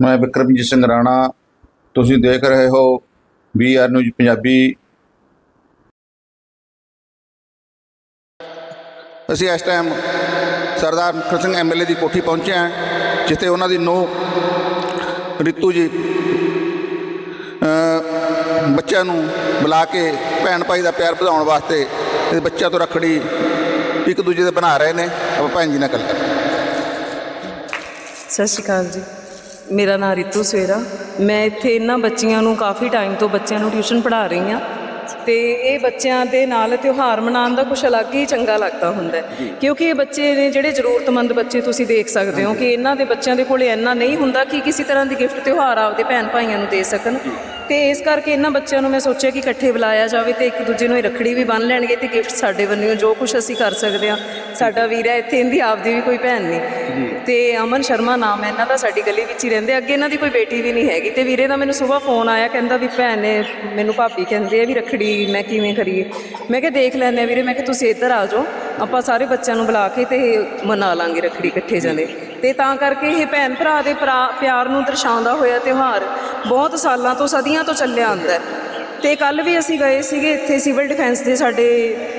ਮੈਂ ਵਿਕਰਮਜੀਤ ਸਿੰਘ ਰਾਣਾ, ਤੁਸੀਂ ਦੇਖ ਰਹੇ ਹੋ ਬੀਆਰ ਨਿਊਜ਼ ਪੰਜਾਬੀ। ਅਸੀਂ ਇਸ ਟਾਈਮ ਸਰਦਾਰ ਮੁਖਰ ਸਿੰਘ ਐਮਐਲਏ ਦੀ ਕੋਠੀ ਪਹੁੰਚੇ ਹਾਂ, ਜਿੱਥੇ ਉਹਨਾਂ ਦੀ ਨੋ ਰਿਤੂ ਜੀ ਬੱਚਿਆਂ ਨੂੰ ਬੁਲਾ ਕੇ ਭੈਣ ਭਾਈ ਦਾ ਪਿਆਰ ਵਧਾਉਣ ਵਾਸਤੇ ਤੇ ਬੱਚਿਆਂ ਤੋਂ ਰੱਖੜੀ ਇੱਕ ਦੂਜੇ ਦੇ ਬਣਾ ਰਹੇ ਨੇ। ਆਪਾਂ ਭੈਣ ਜੀ ਨਾਲ ਗੱਲ ਕਰ ਸਤਿ ਸ਼੍ਰੀ ਅਕਾਲ ਜੀ। ਮੇਰਾ ਨਾਮ ਰਿਤੂ ਸਵੇਰਾ। ਮੈਂ ਇੱਥੇ ਇਹਨਾਂ ਬੱਚੀਆਂ ਨੂੰ ਕਾਫੀ ਟਾਈਮ ਤੋਂ ਬੱਚਿਆਂ ਨੂੰ ਟਿਊਸ਼ਨ ਪੜ੍ਹਾ ਰਹੀ ਹਾਂ। ਤੇ ਇਹ ਬੱਚਿਆਂ ਦੇ ਨਾਲ ਤਿਉਹਾਰ ਮਨਾਉਣ ਦਾ ਕੁਝ ਅਲੱਗ ਹੀ ਚੰਗਾ ਲੱਗਦਾ ਹੁੰਦਾ ਹੈ। ਕਿਉਂਕਿ ਇਹ ਬੱਚੇ ਨੇ ਜਿਹੜੇ ਜ਼ਰੂਰਤਮੰਦ ਬੱਚੇ ਤੁਸੀਂ ਦੇਖ ਸਕਦੇ ਹੋ ਕਿ ਇਹਨਾਂ ਦੇ ਬੱਚਿਆਂ ਦੇ ਕੋਲੇ ਇੰਨਾ ਨਹੀਂ ਹੁੰਦਾ ਕਿ ਕਿਸੇ ਤਰ੍ਹਾਂ ਦੀ ਗਿਫਟ ਤਿਉਹਾਰ ਆਪਦੇ ਭੈਣ ਭਾਈਆਂ ਨੂੰ ਦੇ ਸਕਣ। ਤੇ ਇਸ ਕਰਕੇ ਇਹਨਾਂ ਬੱਚਿਆਂ ਨੂੰ ਮੈਂ ਸੋਚਿਆ ਕਿ ਇਕੱਠੇ ਬੁਲਾਇਆ ਜਾਵੇ ਤੇ ਇੱਕ ਦੂਜੇ ਨੂੰ ਇਹ ਰੱਖੜੀ ਵੀ ਬੰਨ ਲੈਣਗੇ ਤੇ ਗਿਫਟ ਸਾਡੇ ਵੱਲੋਂ ਜੋ ਕੁਝ ਅਸੀਂ ਕਰ ਸਕਦੇ ਹਾਂ। ਸਾਡਾ ਵੀਰ ਹੈ ਇੱਥੇ ਇਹਦੀ ਆਪਦੀ ਵੀ ਕੋਈ ਭੈਣ ਨਹੀਂ। ਤੇ ਅਮਨ ਸ਼ਰਮਾ ਨਾਮ ਹੈ ਇਹਨਾਂ ਦਾ ਸਾਡੀ ਗਲੀ ਵਿੱਚ ਹੀ ਰਹਿੰਦੇ ਅੱਗੇ ਇਹਨਾਂ ਦੀ ਕੋਈ ਬੇਟੀ ਵੀ ਨਹੀਂ ਹੈਗੀ। ਤੇ ਵੀਰੇ ਦਾ ਮੈਨੂੰ ਸਵੇਰ ਫੋਨ ਆਇਆ ਕਹਿੰਦਾ ਵੀ ਭੈਣ ਨੇ ਮੈਨੂੰ ਭਾਬੀ ਕਹਿੰਦੇ ਆ ਵੀ ਰੱਖੜੀ ਮੈਂ ਕਿਵੇਂ ਕਰੀਏ? ਮੈਂ ਕਿਹਾ ਦੇਖ ਲੈਂਦੇ ਆ ਵੀਰੇ ਮੈਂ ਕਿਹਾ ਤੁਸੀਂ ਇੱਧਰ ਆ ਜਾਓ। ਆਪਾਂ ਸਾਰੇ ਬੱਚਿਆਂ ਨੂੰ ਬੁਲਾ ਕੇ ਤੇ ਮਨਾ ਲਾਂਗੇ ਰੱਖੜੀ ਇਕੱਠੇ ਜਣੇ। ਤੇ ਤਾਂ ਕਰਕੇ ਇਹ ਭੈਣ ਭਰਾ ਦੇ ਭਰਾ ਪਿਆਰ ਨੂੰ ਦਰਸਾਉਂਦਾ ਹੋਇਆ ਤਿਉਹਾਰ ਬਹੁਤ ਸਾਲਾਂ ਤੋਂ, ਸਦੀਆਂ ਤੋਂ ਚੱਲਿਆ ਆਉਂਦਾ ਹੈ। ਤੇ ਕੱਲ ਵੀ ਅਸੀਂ ਗਏ ਸੀਗੇ, ਇੱਥੇ ਸਿਵਲ ਡਿਫੈਂਸ ਦੇ ਸਾਡੇ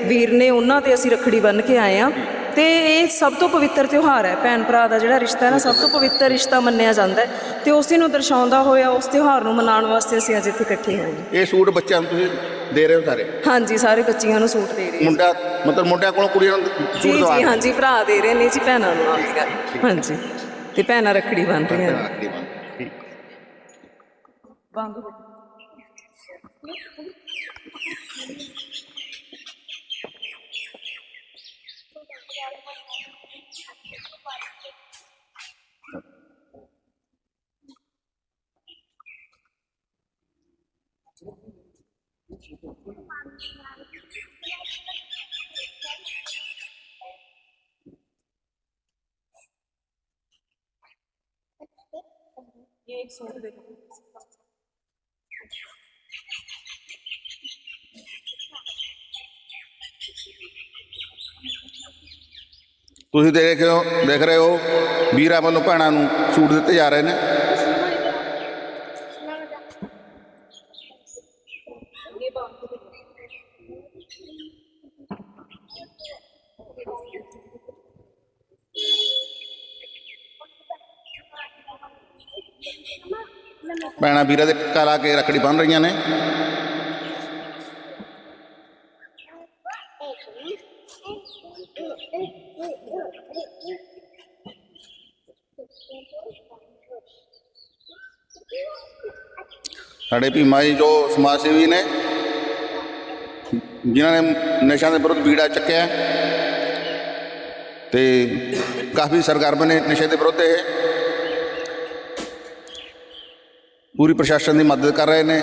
ਵੀਰ ਨੇ, ਉਹਨਾਂ ਤੇ ਅਸੀਂ ਰੱਖੜੀ ਬੰਨ੍ਹ ਕੇ ਆਏ ਆ ਤੇ ਇਹ ਸਭ ਤੋਂ ਪਵਿੱਤਰ ਤਿਉਹਾਰ ਹੈ, ਭੈਣ ਭਰਾ ਦਾ ਜਿਹੜਾ ਰਿਸ਼ਤਾ ਹੈ ਨਾ, ਸਭ ਤੋਂ ਪਵਿੱਤਰ ਰਿਸ਼ਤਾ ਮੰਨਿਆ ਜਾਂਦਾ ਹੈ ਤੇ ਉਸੇ ਨੂੰ ਦਰਸਾਉਂਦਾ ਹੋਇਆ ਉਸ ਤਿਉਹਾਰ ਨੂੰ ਮਨਾਉਣ ਵਾਸਤੇ ਅਸੀਂ ਅੱਜ ਇੱਥੇ ਇਕੱਠੇ ਹੋਏ ਹਾਂ ਇਹ ਸੂਟ ਬੱਚਿਆਂ ਨੂੰ ਤੁਸੀਂ ਦੇ ਰਹੇ ਹੋ ਸਾਰੇ? ਹਾਂਜੀ ਸਾਰੇ ਬੱਚੀਆਂ ਨੂੰ ਸੂਟ ਦੇ ਰਹੇ ਹਾਂ। ਮੁੰਡਾ ਮਤਲਬ ਮੁੰਡਿਆਂ ਕੋਲੋਂ ਕੁੜੀਆਂ ਨੂੰ ਜੀ ਸੂਟ ਦਵਾ ਜੀ ਹਾਂਜੀ ਭਰਾ ਦੇ ਰਹੇ ਨੇ ਜੀ ਭੈਣਾਂ ਨੂੰ ਆਉਂਦੀਆਂ ਹਾਂਜੀ ਤੇ ਭੈਣਾਂ ਰੱਖੜੀ ਬੰਨ ਰਹੀਆਂ ਨੇ। ਠੀਕ ये एक सूट देखो ਤੁਸੀਂ ਦੇਖ ਰਹੇ ਹੋ ਦੇਖ ਰਹੇ ਹੋ ਵੀਰਾਂ ਵੱਲੋਂ ਭੈਣਾਂ ਨੂੰ ਸੂਟ ਦਿੱਤੇ ਜਾ ਰਹੇ ਨੇ ਭੈਣਾਂ ਵੀਰਾਂ ਦੇ ਟਿੱਕਾ ਲਾ ਕੇ ਰੱਖੜੀ ਬੰਨ ਰਹੀਆਂ ਨੇ। ਸਾਡੇ ਭੀਮਾ ਜੀ ਜੋ ਸਮਾਜ ਸੇਵੀ ਨੇ, ਜਿਨ੍ਹਾਂ ਨੇ ਨਸ਼ਿਆਂ ਦੇ ਵਿਰੁੱਧ ਬੀੜਾ ਚੱਕਿਆ ਤੇ ਕਾਫੀ ਸਰਗਰਮ ਨੇ ਨਸ਼ੇ ਦੇ ਵਿਰੁੱਧ ਇਹ। ਪੂਰੀ ਪ੍ਰਸ਼ਾਸਨ ਦੀ ਮਦਦ ਕਰ ਰਹੇ ਨੇ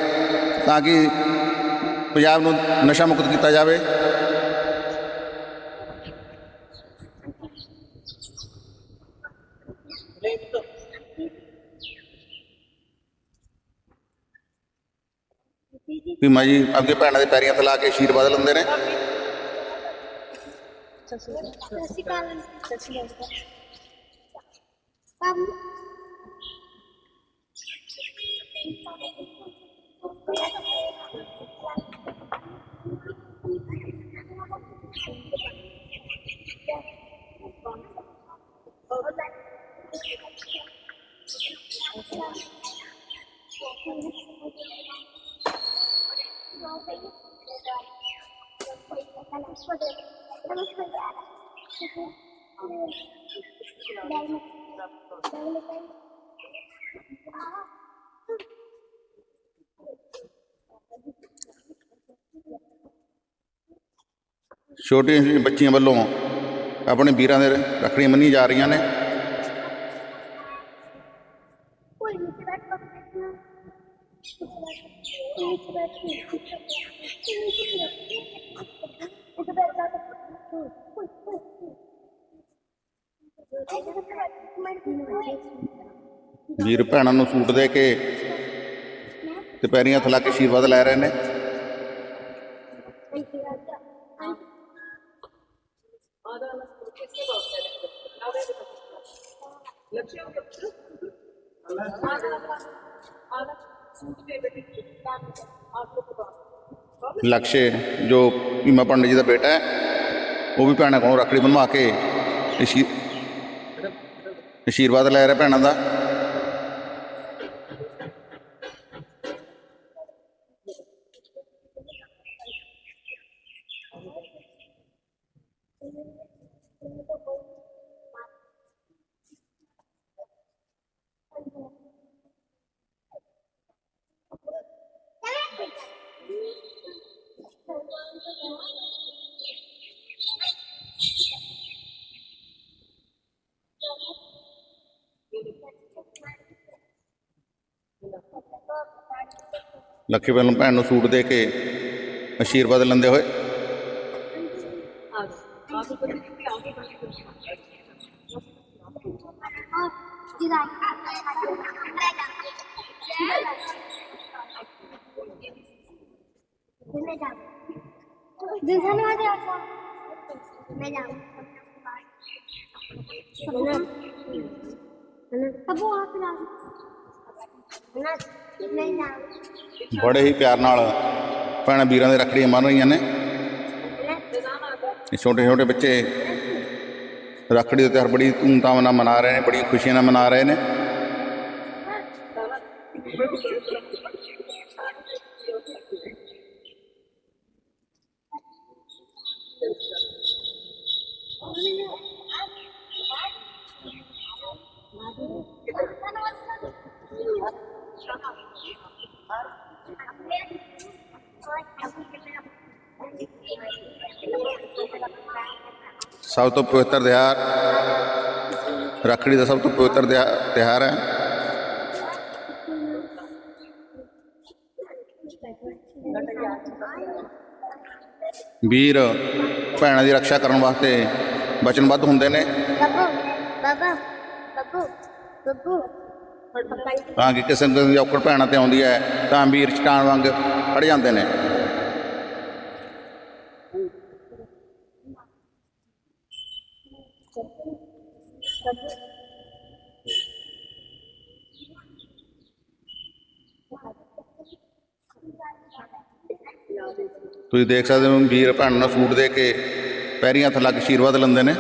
ਤਾਂ ਕਿ ਪੰਜਾਬ ਨੂੰ ਨਸ਼ਾ ਮੁਕਤ ਕੀਤਾ ਜਾਵੇ। ਭੀਮਾ ਜੀ ਅੱਗੇ ਭੈਣਾਂ ਦੇ ਪੈਰੀਆਂ ਤੇ ਲਾ ਕੇ ਆਸ਼ੀਰਵਾਦ ਲੈਂਦੇ ਨੇ। ਸਤਿ ਸ਼੍ਰੀ ਅਕਾਲ। ਸਤਿ ਸ਼੍ਰੀ ਅਕਾਲ ਕੰਮ ਛੋਟੀਆਂ ਛੋਟੀਆਂ ਬੱਚੀਆਂ ਵੱਲੋਂ ਆਪਣੇ ਵੀਰਾਂ ਦੇ ਰੱਖੜੀ ਮੰਨੀ ਜਾ ਰਹੀਆਂ ਨੇ Thank you. ਵੀਰ ਭੈਣਾਂ ਨੂੰ ਸੂਟ ਦੇ ਕੇ ਤੇ ਪੈਰੀਆਂ ਲਾ ਕੇ ਆਸ਼ੀਰਵਾਦ ਲੈ ਰਹੇ ਨੇ। ਲਕਸ਼ੇ, ਜੋ ਭੀਮਾ ਪੰਡਿਤ ਜੀ ਦਾ ਬੇਟਾ ਹੈ, ਉਹ ਵੀ ਭੈਣਾਂ ਕੋਲੋਂ ਰੱਖੜੀ ਬਣਵਾ ਕੇ ਆਸ਼ੀਰਵਾਦ ਲੈ ਰਿਹਾ ਭੈਣਾਂ ਦਾ। ਲੱਖੀ ਵੱਲੋਂ ਭੈਣ ਨੂੰ ਸੂਟ ਦੇ ਕੇ ਆਸ਼ੀਰਵਾਦ ਲੈਂਦੇ ਹੋਏ धन्यवाद मैं जाऊँ अब वो आप ला मैं जाऊँ ਬੜੇ ਹੀ ਪਿਆਰ ਨਾਲ ਭੈਣਾਂ ਵੀਰਾਂ ਦੇ ਰੱਖੜੀਆਂ ਬੰਨ ਰਹੀਆਂ ਨੇ। ਇਹ ਛੋਟੇ ਛੋਟੇ ਬੱਚੇ ਰੱਖੜੀ ਦਾ ਤਿਉਹਾਰ ਬੜੀ ਧੂਮਧਾਮ ਨਾਲ ਮਨਾ ਰਹੇ ਨੇ ਬੜੀ ਖੁਸ਼ੀਆਂ ਨਾਲ ਮਨਾ ਰਹੇ ਨੇ। ਸਭ ਤੋਂ ਪਵਿੱਤਰ ਤਿਹਾਰ ਰੱਖੜੀ ਦਾ ਸਭ ਤੋਂ ਪਵਿੱਤਰ ਤਿਹਾਰ ਹੈ। ਵੀਰ ਭੈਣਾਂ ਦੀ ਰੱਖਿਆ ਕਰਨ ਵਾਸਤੇ ਵਚਨਬੱਧ ਹੁੰਦੇ ਨੇ। ਬੱਬੂ ਬਾਬਾ ਬੱਬੂ ਬੱਬੂ। ਤਾਂ ਕਿ ਕਿਸੇ ਦੀ ਔਕੜ ਭੈਣਾਂ ਤੇ ਆਉਂਦੀ ਹੈ ਤਾਂ ਵੀਰ ਚਟਾਨ ਵਾਂਗ ਖੜ ਜਾਂਦੇ ਨੇ। ਤੁਸੀਂ ਦੇਖ ਸਕਦੇ ਹੋ ਵੀਰ ਭੈਣ ਨੂੰ ਸੂਟ ਦੇ ਕੇ ਪੈਰੀਂ ਹੱਥ ਲੱਗ ਆਸ਼ੀਰਵਾਦ ਲੈਂਦੇ ਨੇ।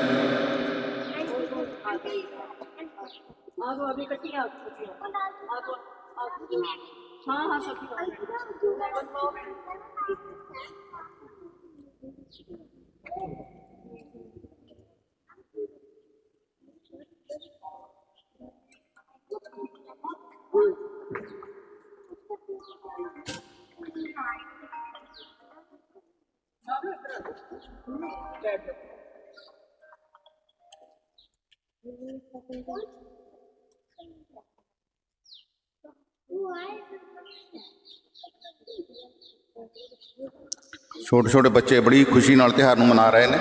ਛੋਟੇ ਛੋਟੇ ਬੱਚੇ ਬੜੀ ਖੁਸ਼ੀ ਨਾਲ ਤਿਉਹਾਰ ਨੂੰ ਮਨਾ ਰਹੇ ਨੇ।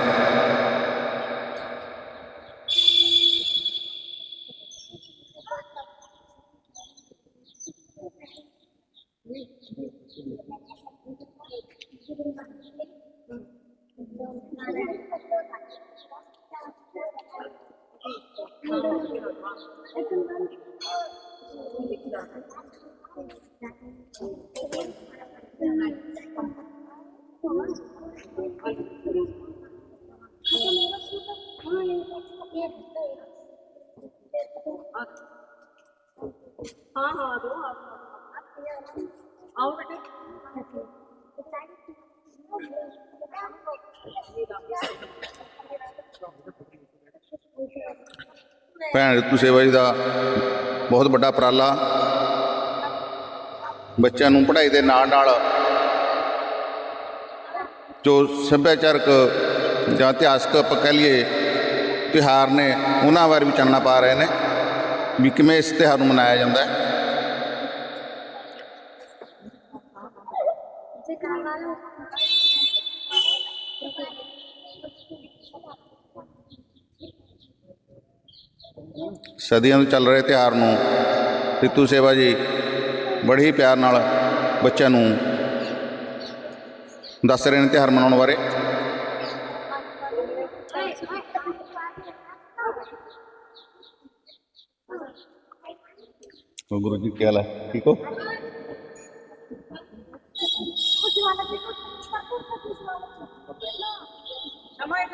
ਹਾਂ ਹਾਂ ਆ ਜਾਓ ਆਓ ਬੇਟੇ ਭੈਣ ਰਿਤੂ ਸੇਵਾ ਜੀ ਦਾ ਬਹੁਤ ਵੱਡਾ ਉਪਰਾਲਾ। ਬੱਚਿਆਂ ਨੂੰ ਪੜ੍ਹਾਈ ਦੇ ਨਾਲ ਨਾਲ ਜੋ ਸੱਭਿਆਚਾਰਕ ਜਾਂ ਇਤਿਹਾਸਕ ਆਪਾਂ ਕਹਿ ਲਈਏ ਤਿਉਹਾਰ ਨੇ, ਉਹਨਾਂ ਬਾਰੇ ਵੀ ਚਾਨਣਾ ਪਾ ਰਹੇ ਨੇ ਵੀ ਕਿਵੇਂ ਇਸ ਤਿਉਹਾਰ ਨੂੰ ਮਨਾਇਆ ਜਾਂਦਾ ਹੈ। ਸਦੀਆਂ ਤੋਂ ਚੱਲ ਰਹੇ ਤਿਉਹਾਰ ਨੂੰ ਰਿਤੂ ਸੇਵਾ ਜੀ ਬੜੇ ਹੀ ਪਿਆਰ ਨਾਲ ਬੱਚਿਆਂ ਨੂੰ ਦੱਸ ਰਹੇ ਨੇ ਤਿਉਹਾਰ ਮਨਾਉਣ ਬਾਰੇ। ਗੁਰੂ ਜੀ, ਕੀ ਹਾਲ ਹੈ? ਠੀਕ ਹੋ?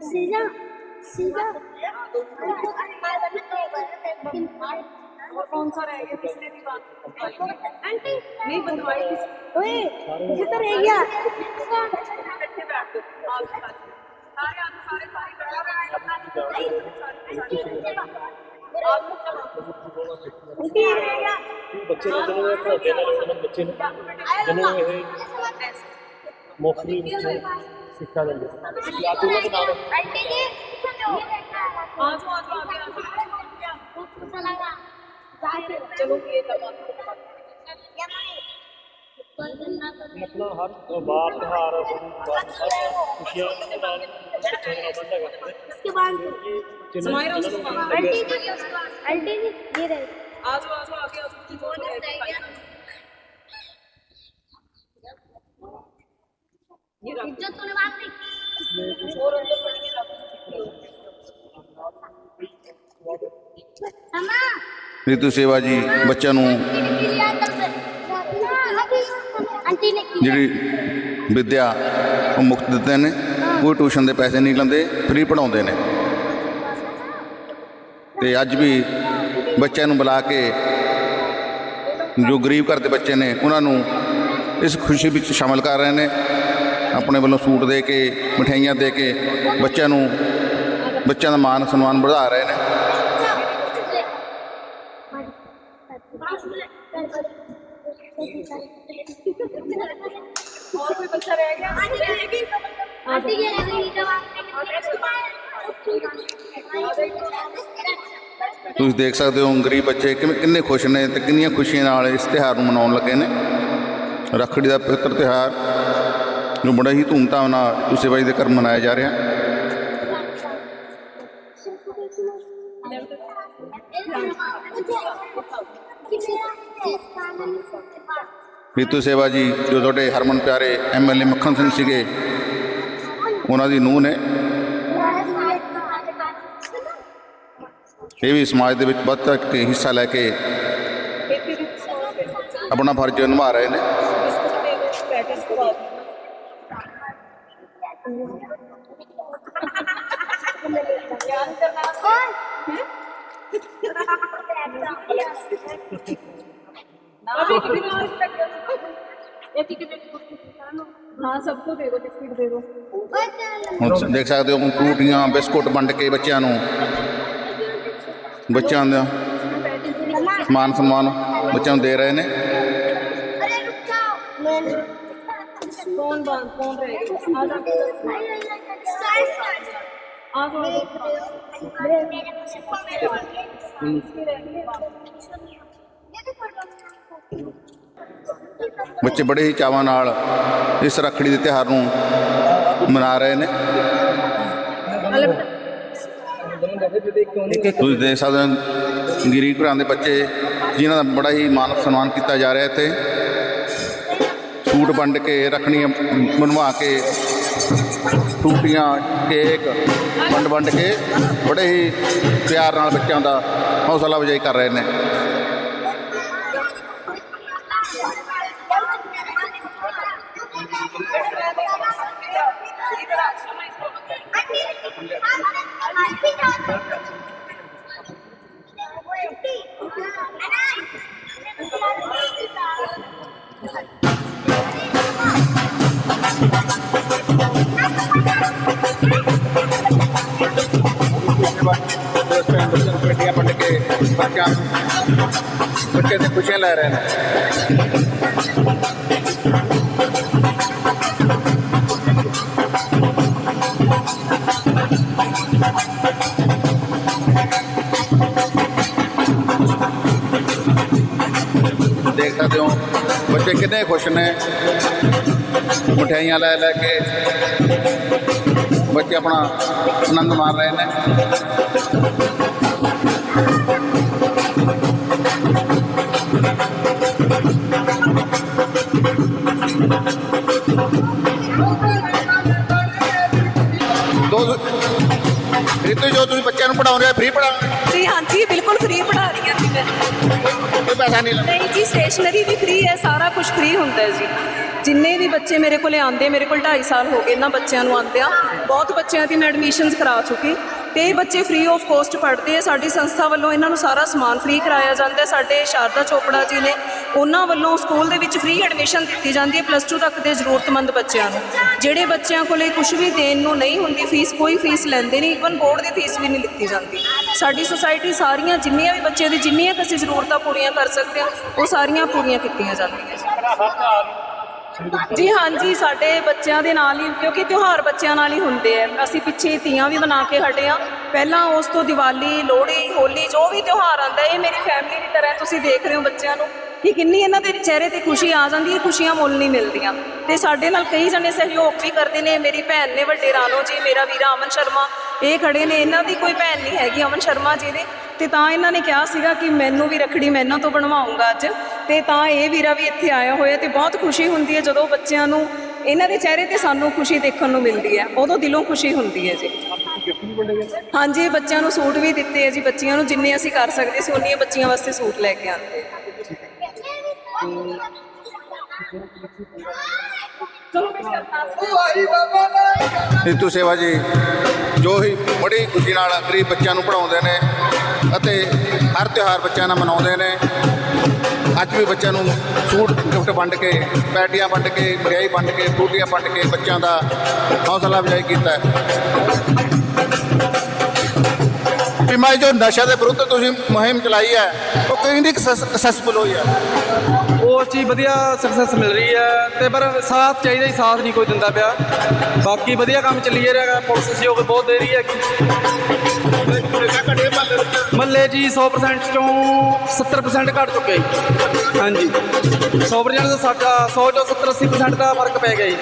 Sıra. Sıra. कौन सा रह गया पिछले की बात आंटी नहीं बनवाई ओए ये तो रह गया इकट्ठे बैठो आओ सारे आप सारे सारे बड़ा रहा है नहीं बच्चे ने जन्म लिया था अकेला बच्चे ने जन्म लिया है मोखरी बच्चे शिक्षा देंगे। हर त्योहार त्योहार खुशियाँ बाद आंटी जी ये आज आज आगे। इज्जत तूने बात नहीं और अंदर पड़ी है रख अम्मा ਰਿਤੂ ਸੇਵਾ ਜੀ ਬੱਚਿਆਂ ਨੂੰ आंटी ने की ਜਿਹੜੀ ਵਿੱਦਿਆ ਉਹ ਮੁਫਤ ਦਿੱਤੇ ਨੇ ਕੋਈ ਟਿਊਸ਼ਨ ਦੇ ਪੈਸੇ ਨਹੀਂ ਲੈਂਦੇ ਫ੍ਰੀ ਪੜਾਉਂਦੇ ਨੇ ਤੇ ਅੱਜ ਵੀ ਬੱਚਿਆਂ ਨੂੰ ਬੁਲਾ ਕੇ ਜੋ ਗਰੀਬ ਘਰ ਦੇ ਬੱਚੇ ਨੇ ਉਹਨਾਂ ਨੂੰ ਇਸ ਖੁਸ਼ੀ ਵਿੱਚ ਸ਼ਾਮਲ ਕਰ ਰਹੇ ਨੇ ਆਪਣੇ ਵੱਲੋਂ ਸੂਟ ਦੇ ਕੇ ਮਠਿਆਈਆਂ ਦੇ ਕੇ ਬੱਚਿਆਂ ਨੂੰ ਬੱਚਿਆਂ ਦਾ ਮਾਨ ਸਨਮਾਨ ਵਧਾ ਰਹੇ ਨੇ और कोई बच्चा रह गया आंटी ये रही जवाब ਤੁਸੀਂ ਦੇਖ ਸਕਦੇ ਹੋ ਗਰੀਬ ਬੱਚੇ ਕਿਵੇਂ ਕਿੰਨੇ ਖੁਸ਼ ਨੇ ਤੇ ਕਿੰਨੀਆਂ ਖੁਸ਼ੀਆਂ ਨਾਲ ਇਸ ਤਿਉਹਾਰ ਨੂੰ ਮਨਾਉਣ ਲੱਗੇ ਨੇ ਰੱਖੜੀ ਦਾ ਪਵਿੱਤਰ ਤਿਉਹਾਰ ਜੋ ਬੜਾ ਹੀ ਧੂਮਧਾਮ ਨਾਲ ਤੁਸੇਬਾਈ ਦੇ ਕਰਮ ਮਨਾਇਆ ਜਾ ਰਿਹਾ। ਪੀਤੂ ਸੇਵਾ ਜੀ, ਜੋ ਤੁਹਾਡੇ ਹਰਮਨ ਪਿਆਰੇ ਐਮਐਲਏ ਮੱਖਣ ਸਿੰਘ ਸੀਗੇ, ਉਹਨਾਂ ਦੀ ਨੂੰਹ ਨੇ। ਇਹ ਵੀ ਸਮਾਜ ਦੇ ਵਿੱਚ ਵੱਧ ਤੱਕ ਹਿੱਸਾ ਲੈ ਕੇ ਆਪਣਾ ਫਰਜ਼ ਨਿਭਾ ਰਹੇ ਨੇ। ही कितने हाँ सबको दे दो बिस्किट दे दो ਹੁਣ ਦੇਖ ਸਕਦੇ ਹੋ ਫਰੂਟੀਆਂ ਬਿਸਕੁਟ ਵੰਡ ਕੇ ਬੱਚਿਆਂ ਨੂੰ ਬੱਚਿਆਂ ਦਾ ਮਾਨ ਸਨਮਾਨ ਬੱਚਿਆਂ ਨੂੰ ਦੇ ਰਹੇ ਨੇ अरे रुक जाओ मैंने कौन बांध कौन रहेगा आ जाओ ਬੱਚੇ ਬੜੇ ਹੀ ਚਾਵਾਂ ਨਾਲ ਇਸ ਰੱਖੜੀ ਦੇ ਤਿਹਾਰ ਨੂੰ ਮਨਾ ਰਹੇ ਨੇ। ਤੁਸੀਂ ਦੇਖ ਸਕਦੇ ਹੋ ਗਰੀਬ ਘਰਾਂ ਦੇ ਬੱਚੇ ਜਿਨ੍ਹਾਂ ਦਾ ਬੜਾ ਹੀ ਮਾਨ ਸਨਮਾਨ ਕੀਤਾ ਜਾ ਰਿਹਾ ਇੱਥੇ। ਸੂਟ ਵੰਡ ਕੇ ਰੱਖਣੀਆਂ ਬਣਵਾ ਕੇ ਟੂਟੀਆਂ, ਕੇਕ ਵੰਡ ਵੰਡ ਕੇ ਬੜੇ ਹੀ ਪਿਆਰ ਨਾਲ ਬੱਚਿਆਂ ਦਾ ਹੌਸਲਾ ਅਫਜ਼ਾਈ ਕਰ ਰਹੇ ਨੇ। ਬੱਚਿਆਂ ਬੱਚੇ ਦੇ ਖੁਸ਼ੀਆਂ ਲੈ ਰਹੇ ਨੇ। ਦੇਖ ਸਕਦੇ ਹੋ, ਬੱਚੇ ਕਿੰਨੇ ਖੁਸ਼ ਨੇ। ਮਠਿਆਈਆਂ ਲੈ ਲੈ ਕੇ ਬੱਚੇ ਆਪਣਾ ਆਨੰਦ ਮਾਣ ਰਹੇ ਨੇ। ਦੋ ਰਿਤੂ ਜੋ ਤੁਸੀਂ ਬੱਚਿਆਂ ਨੂੰ ਪੜਾਉਂਦੇ ਹੋ ਫ੍ਰੀ ਪੜਾਉਂਦੇ ਜੀ ਹਾਂਜੀ ਬਿਲਕੁਲ ਫ੍ਰੀ ਪੜ੍ਹਾ ਰਹੀ ਹਾਂ ਜੀ ਮੈਂ। ਕੋਈ ਪੈਸਾ ਨਹੀਂ ਲੱਗਦਾ। ਨਹੀਂ ਜੀ ਸਟੇਸ਼ਨਰੀ ਵੀ ਫ੍ਰੀ ਹੈ ਸਾਰਾ ਕੁਝ ਫ੍ਰੀ ਹੁੰਦਾ ਹੈ ਜੀ। ਜਿੰਨੇ ਵੀ ਬੱਚੇ ਮੇਰੇ ਕੋਲੇ ਆਉਂਦੇ ਮੇਰੇ ਕੋਲ 2.5 ਸਾਲ ਹੋ ਗਏ ਇਹਨਾਂ ਬੱਚਿਆਂ ਨੂੰ ਆਉਂਦਿਆਂ। ਬਹੁਤ ਬੱਚਿਆਂ ਦੀ ਮੈਂ ਐਡਮਿਸ਼ਨਸ ਕਰਾ ਚੁੱਕੀ। ਤੇ ਇਹ ਬੱਚੇ ਫ੍ਰੀ ਆਫ ਕੋਸਟ ਪੜ੍ਹਦੇ ਆ। ਸਾਡੀ ਸੰਸਥਾ ਵੱਲੋਂ ਇਹਨਾਂ ਨੂੰ ਸਾਰਾ ਸਮਾਨ ਫ੍ਰੀ ਕਰਾਇਆ ਜਾਂਦਾ। ਹੈ ਸਾਡੇ ਸ਼ਾਰਦਾ ਚੋਪੜਾ ਜੀ ਨੇ ਉਹਨਾਂ ਵੱਲੋਂ ਸਕੂਲ ਦੇ ਵਿੱਚ ਫ੍ਰੀ ਐਡਮਿਸ਼ਨ ਦਿੱਤੀ ਜਾਂਦੀ ਹੈ ਪਲੱਸ 2 ਤੱਕ ਦੇ ਜ਼ਰੂਰਤਮੰਦ ਬੱਚਿਆਂ ਨੂੰ। ਜਿਹੜੇ ਬੱਚਿਆਂ ਕੋਲੇ ਕੁਝ ਵੀ ਦੇਣ ਨੂੰ ਨਹੀਂ ਹੁੰਦੀ ਫੀਸ ਕੋਈ ਫੀਸ ਲੈਂਦੇ ਨਹੀਂ ਇਵਨ ਬੋਰਡ ਦੀ ਫੀਸ ਵੀ ਨਹੀਂ ਲਿੱਤੀ ਜਾਂਦੀ। ਸਾਡੀ ਸੁਸਾਇਟੀ ਸਾਰੀਆਂ ਜਿੰਨੀਆਂ ਵੀ ਬੱਚੇ ਦੀ ਜਿੰਨੀਆਂ ਅਸੀਂ ਜ਼ਰੂਰਤਾਂ ਪੂਰੀਆਂ ਕਰ ਸਕਦੇ ਹਾਂ, ਉਹ ਸਾਰੀਆਂ ਪੂਰੀਆਂ ਕੀਤੀਆਂ ਜਾਂਦੀਆਂ। ਜੀ ਹਾਂਜੀ ਸਾਡੇ ਬੱਚਿਆਂ ਦੇ ਨਾਲ ਹੀ, ਕਿਉਂਕਿ ਤਿਉਹਾਰ ਬੱਚਿਆਂ ਨਾਲ ਹੀ ਹੁੰਦੇ ਆ। ਅਸੀਂ ਪਿੱਛੇ ਤੀਆਂ ਵੀ ਮਨਾ ਕੇ ਹਟੇ ਆ ਪਹਿਲਾਂ ਉਸ ਤੋਂ ਦੀਵਾਲੀ, ਲੋਹੜੀ, ਹੋਲੀ, ਜੋ ਵੀ ਤਿਉਹਾਰ ਆਉਂਦਾ, ਇਹ ਮੇਰੀ ਫੈਮਿਲੀ ਦੀ ਤਰ੍ਹਾਂ ਤੁਸੀਂ ਦੇਖ ਰਹੇ ਹੋ ਬੱਚਿਆਂ ਨੂੰ। ਕਿ ਕਿੰਨੀ ਇਹਨਾਂ ਦੇ ਚਿਹਰੇ ਤੇ ਖੁਸ਼ੀ ਆ ਜਾਂਦੀ ਹੈ, ਖੁਸ਼ੀਆਂ ਮੁੱਲ ਨਹੀਂ ਮਿਲਦੀਆਂ। ਤੇ ਸਾਡੇ ਨਾਲ ਕਈ ਜਣੇ ਸਹਿਯੋਗ ਵੀ ਕਰਦੇ ਨੇ। ਮੇਰੀ ਭੈਣ ਨੇ ਵੱਡੇ ਰਾਣੋ ਜੀ, ਮੇਰਾ ਵੀਰਾ ਅਮਨ ਸ਼ਰਮਾ ਇਹ ਖੜੇ ਨੇ, ਇਹਨਾਂ ਦੀ ਕੋਈ ਭੈਣ ਨਹੀਂ ਹੈਗੀ, ਅਮਨ ਸ਼ਰਮਾ ਜੀ ਦੇ। ਤੇ ਤਾਂ ਇਹਨਾਂ ਨੇ ਕਿਹਾ ਸੀਗਾ ਕਿ ਮੈਨੂੰ ਵੀ ਰਖੜੀ ਮੈਂ ਇਹਨਾਂ ਤੋਂ ਬਣਵਾਉਂਗਾ ਅੱਜ। ਤੇ ਤਾਂ ਇਹ ਵੀਰਾ ਵੀ ਇੱਥੇ ਆਇਆ ਹੋਇਆ ਤੇ ਬਹੁਤ ਖੁਸ਼ੀ ਹੁੰਦੀ ਹੈ ਜਦੋਂ ਬੱਚਿਆਂ ਨੂੰ, ਇਹਨਾਂ ਦੇ ਚਿਹਰੇ ਤੇ ਸਾਨੂੰ ਖੁਸ਼ੀ ਦੇਖਣ ਨੂੰ ਮਿਲਦੀ ਹੈ। ਉਦੋਂ ਦਿਲੋਂ ਖੁਸ਼ੀ ਹੁੰਦੀ ਹੈ ਜੀ। ਹਾਂਜੀ ਬੱਚਿਆਂ ਨੂੰ ਸੂਟ ਵੀ ਦਿੱਤੇ ਹੈ ਜੀ। ਬੱਚਿਆਂ ਨੂੰ ਜਿੰਨੇ ਅਸੀਂ ਕਰ ਸਕਦੇ ਸੀ, ਉਨੀਆਂ ਬੱਚੀਆਂ ਵਾਸਤੇ ਸੂਟ ਲੈ ਕੇ ਆਉਂਦੇ ਨੀਤੂ ਸੇਵਾ ਜੀ ਜੋ ਹੀ ਬੜੀ ਖੁਸ਼ੀ ਨਾਲ ਗਰੀਬ ਬੱਚਿਆਂ ਨੂੰ ਪੜਾਉਂਦੇ ਨੇ ਅਤੇ ਹਰ ਤਿਉਹਾਰ ਬੱਚਿਆਂ ਨਾਲ ਮਨਾਉਂਦੇ ਨੇ। ਅੱਜ ਵੀ ਬੱਚਿਆਂ ਨੂੰ ਸੂਟ ਗਿਫਟ ਵੰਡ ਕੇ ਪੈਟੀਆਂ ਵੰਡ ਕੇ ਮਠਿਆਈ ਵੰਡ ਕੇ ਫਰੂਟੀਆਂ ਵੰਡ ਕੇ ਬੱਚਿਆਂ ਦਾ ਹੌਸਲਾ ਅਫਜ਼ਾਈ ਕੀਤਾ ਹੈ। ਵੀ ਮੈਂ ਜੋ ਨਸ਼ਾ ਦੇ ਵਿਰੁੱਧ ਤੁਸੀਂ ਮੁਹਿੰਮ ਚਲਾਈ ਹੈ ਉਹ ਕਿੰਨੀ ਸਕਸੈਸਫੁਲ ਹੋਈ ਹੈ? ਉਹ ਚੀਜ਼ ਵਧੀਆ ਸਕਸੈਸ ਮਿਲ ਰਹੀ ਹੈ ਤੇ ਪਰ ਸਾਥ ਚਾਹੀਦਾ ਹੀ ਸਾਥ ਨਹੀਂ ਕੋਈ ਦਿੰਦਾ ਪਿਆ। ਬਾਕੀ ਵਧੀਆ ਕੰਮ ਚੱਲੀ ਜਾ ਰਿਹਾ ਪੁਲਿਸ ਸਹਿਯੋਗ ਬਹੁਤ ਦੇ ਰਹੀ ਹੈਗੀ। ਮੱਲੇ ਜੀ 100% ਚੋਂ 70% ਘਟ ਚੁੱਕੇ। ਜੀ ਹਾਂਜੀ 100% ਦਾ ਸਾਡਾ 100 ਚੋਂ 70 80% ਦਾ ਫ਼ਰਕ ਪੈ ਗਿਆ ਜੀ।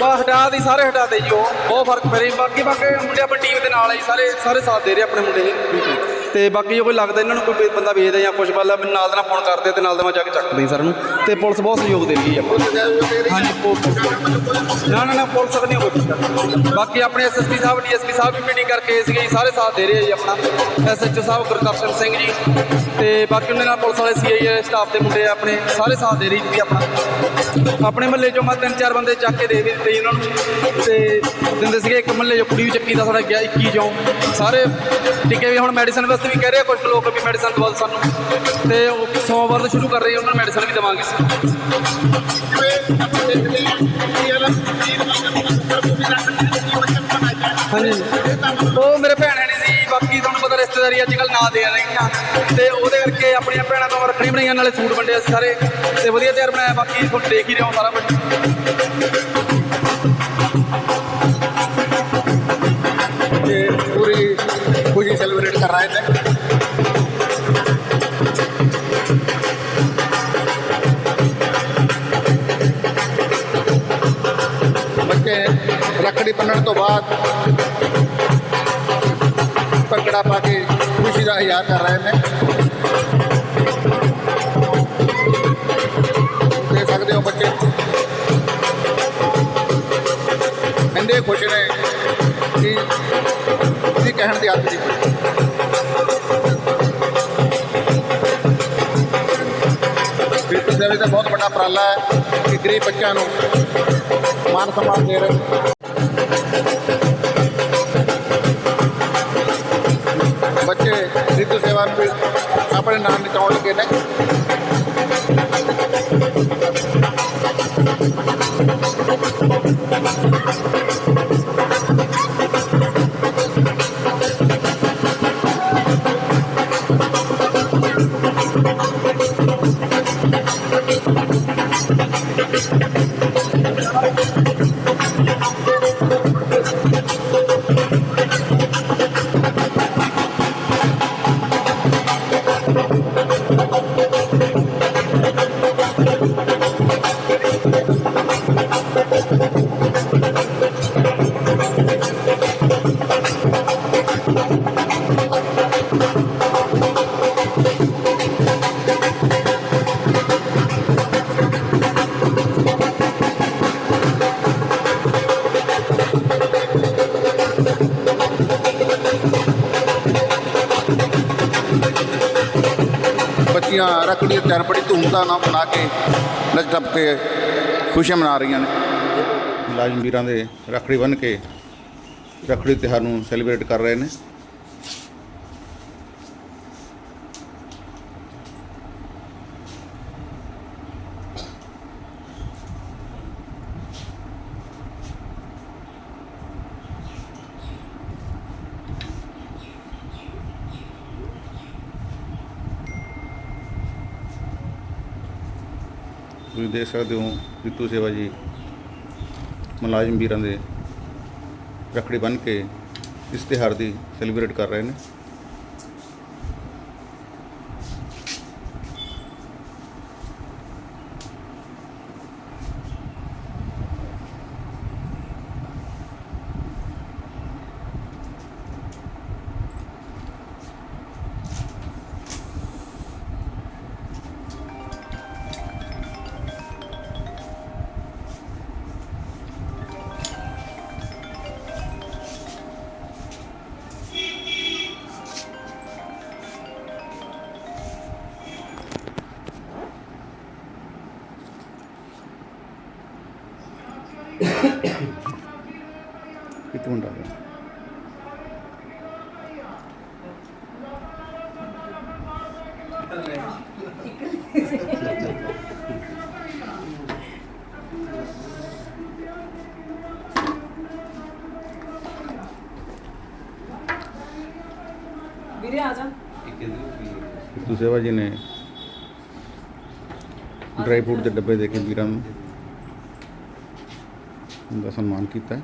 ਬਾ ਹਟਾ ਦੀ ਸਾਰੇ ਹਟਾ ਦੇ ਜੀ ਉਹ। ਬਹੁਤ ਫ਼ਰਕ ਪੈ ਰਿਹਾ ਬਾਕੀ ਬਾਕੀ ਮੁੰਡੇ ਆਪਣੀ ਟੀਮ ਦੇ ਨਾਲ ਹੈ ਜੀ, ਸਾਰੇ ਸਾਰੇ ਸਾਥ ਦੇ ਰਹੇ ਆਪਣੇ ਮੁੰਡੇ ਜੀ। ਤੇ ਬਾਕੀ ਜੇ ਕੋਈ ਲੱਗਦਾ ਇਹਨਾਂ ਨੂੰ ਕੋਈ ਬੰਦਾ ਵੇਚਦਾ ਜਾਂ ਕੁਝ ਬੱਲਾ ਮੈਨੂੰ ਨਾਲ ਦੇ ਨਾਲ ਫੋਨ ਕਰਦੇ ਤੇ ਨਾਲ ਦਾ ਮੈਂ ਜਾ ਕੇ ਚੱਕਦੇ ਜੀ ਸਰ ਨੂੰ। ਤੇ ਪੁਲਿਸ ਬਹੁਤ ਸਹਿਯੋਗ ਦੇ ਰਹੀ ਹੈ ਹਾਂਜੀ, ਪੁਲਿਸ ਨਾ। ਨਾ ਨਾ ਪੁਲਿਸ ਨਹੀਂ ਕੋਈ ਬਾਕੀ ਆਪਣੇ ਐਸਐਸਪੀ ਸਾਹਿਬ ਡੀਐਸਪੀ ਸਾਹਿਬ ਵੀ ਮੀਟਿੰਗ ਕਰਕੇ ਸੀਗੇ ਜੀ, ਸਾਰੇ ਸਾਥ ਦੇ ਰਹੇ ਜੀ ਆਪਣਾ। ਐਸਐਚਓ ਸਾਹਿਬ ਗੁਰਦਰਸ਼ਨ ਸਿੰਘ ਜੀ। ਤੇ ਬਾਕੀ ਉਹਨਾਂ ਨਾਲ ਪੁਲਿਸ ਵਾਲੇ ਸੀਆਈਏ ਸਟਾਫ ਦੇ ਮੁੰਡੇ ਆਪਣੇ, ਸਾਰੇ ਸਾਥ ਦੇ ਰਹੀ ਜੀ ਆਪਣਾ। ਆਪਣੇ ਮਹੱਲੇ ਚੋਂ ਮੈਂ ਤਿੰਨ ਚਾਰ ਬੰਦੇ ਚੱਕ ਕੇ ਦੇ ਵੀ ਦਿੱਤੇ ਜੀ ਉਹਨਾਂ ਨੂੰ। ਤੇ ਦਿੰਦੇ ਸੀਗੇ ਇੱਕ ਮਹੱਲੇ ਚੋਂ ਕੁੜੀ ਵੀ ਚੱਕੀ ਦਾ ਸਾਡਾ ਗਿਆ 21 ਚੋਂ। ਸਾਰੇ ਟਿੱਕੇ ਵੀ ਹੁਣ ਮੈਡੀਸਨ ਵਾਸਤੇ ਵੀ ਕਹਿ ਰਹੇ ਆ ਕੁਝ ਲੋਕ ਵੀ ਮੈਡੀਸਨ ਦਵਾ ਸਾਨੂੰ। ਤੇ ਉਹ ਸੋਮਵਾਰ ਤੋਂ ਸ਼ੁਰੂ ਕਰ ਰਹੇ ਉਹਨਾਂ ਨੂੰ ਮੈਡੀਸਨ ਵੀ ਦੇਵਾਂਗੇ। ਹਾਂਜੀ। ਉਹ ਮੇਰੇ ਭੈਣਾਂ ਨੇ ਸੀ ਬਾਕੀ ਤੁਹਾਨੂੰ ਪਤਾ ਰਿਸ਼ਤੇਦਾਰੀ ਅੱਜ ਕੱਲ ਨਾ ਦੇ ਰਹੀਆਂ। ਤੇ ਉਹਦੇ ਕਰਕੇ ਆਪਣੀਆਂ ਭੈਣਾਂ ਤੋਂ ਰੱਖੜੀ ਬਣਾਈਆਂ, ਨਾਲੇ ਸੂਟ ਵੰਡੇ ਅਸੀਂ ਸਾਰੇ। ਤੇ ਵਧੀਆ ਤਿਆਰ ਮੈਂ ਬਾਕੀ ਤੁਹਾਨੂੰ ਦੇਖ ਹੀ ਰਿਹਾ ਸਾਰਾ ਕੁਝ ਤੇ ਪੂਰੀ ਖੁਸ਼ੀ ਸੈਲੀਬ੍ਰੇਟ ਕਰ ਰਹੇ ਨੇ। ਰੱਖੜੀ ਬੰਨਣ ਤੋਂ ਬਾਅਦ ਭੰਗੜਾ ਪਾ ਕੇ ਖੁਸ਼ੀ ਦਾ ਇਜ਼ਹਾਰ ਕਰ ਰਹੇ ਨੇ। ਦੇਖ ਸਕਦੇ ਹੋ ਬੱਚੇ। ਇੰਨੇ ਖੁਸ਼ ਨੇ ਕਿ ਤੁਸੀਂ ਕਹਿਣ ਦੀ ਆਦਤ ਨਹੀਂ ਬਿਲਕੁਲ ਸੇਵਾ ਦਾ ਬਹੁਤ ਵੱਡਾ ਉਪਰਾਲਾ ਹੈ ਕਿ ਗਰੀਬ ਬੱਚਿਆਂ ਨੂੰ ਮਾਨ ਸਨਮਾਨ ਦੇ ਰਹੇ ਬੱਚੇ ਰਿਤੂ ਸੇਵਾ ਆਪਣੇ ਨਾਮ ਨਿਕਾਉਣ ਲੱਗੇ ਨੇ। ਬੱਚੀਆਂ ਰੱਖੜੀ ਦਾ ਤਿਉਹਾਰ ਬੜੀ ਧੂਮਧਾਮ ਨਾਲ ਮਨਾ ਕੇ ਨੱਚ ਟੱਪ ਕੇ ਖੁਸ਼ੀਆਂ ਮਨਾ ਰਹੀਆਂ ਨੇ। ਲਾਜ਼ਮ ਵੀਰਾਂ ਦੇ ਰੱਖੜੀ ਬੰਨ੍ਹ ਕੇ ਰੱਖੜੀ ਤਿਉਹਾਰ ਨੂੰ ਸੈਲੀਬ੍ਰੇਟ ਕਰ ਰਹੇ ਨੇ। ਦੇਖ ਸਕਦੇ ਹੋ ਰਿਤੂ ਸੇਵਾ ਜੀ ਮੁਲਾਜ਼ਮ ਵੀਰਾਂ ਦੇ ਰੱਖੜੀ ਬੰਨ੍ਹ ਕੇ ਇਸ ਤਿਉਹਾਰ ਦੀ ਸੈਲੀਬ੍ਰੇਟ ਕਰ ਰਹੇ ਨੇ। ਵੀਰੇ ਆ ਜਾ ਰਿਤੂ ਸੇਵਾ ਜੀ ਨੇ ਡਰਾਈ ਫਰੂਟ ਦੇ ਡੱਬੇ ਦੇ ਕੇ ਵੀਰਾਂ ਨੂੰ ਦਾ ਸਨਮਾਨ ਕੀਤਾ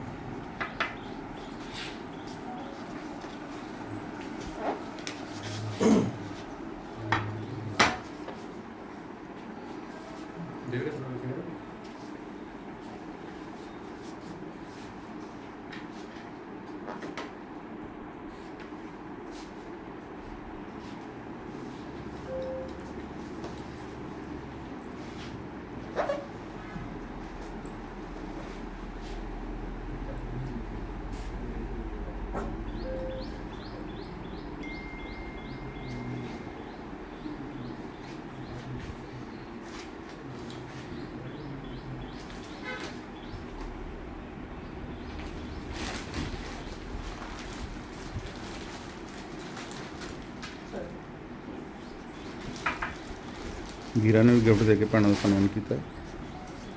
ਵੀਰਾਂ ਨੇ ਵੀ ਗਿਫਟ ਦੇ ਕੇ ਭੈਣਾਂ ਦਾ ਸਨਮਾਨ ਕੀਤਾ।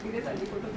ਵੀਰੇ ਤੁਹਾਡੀ ਫੋਟੋ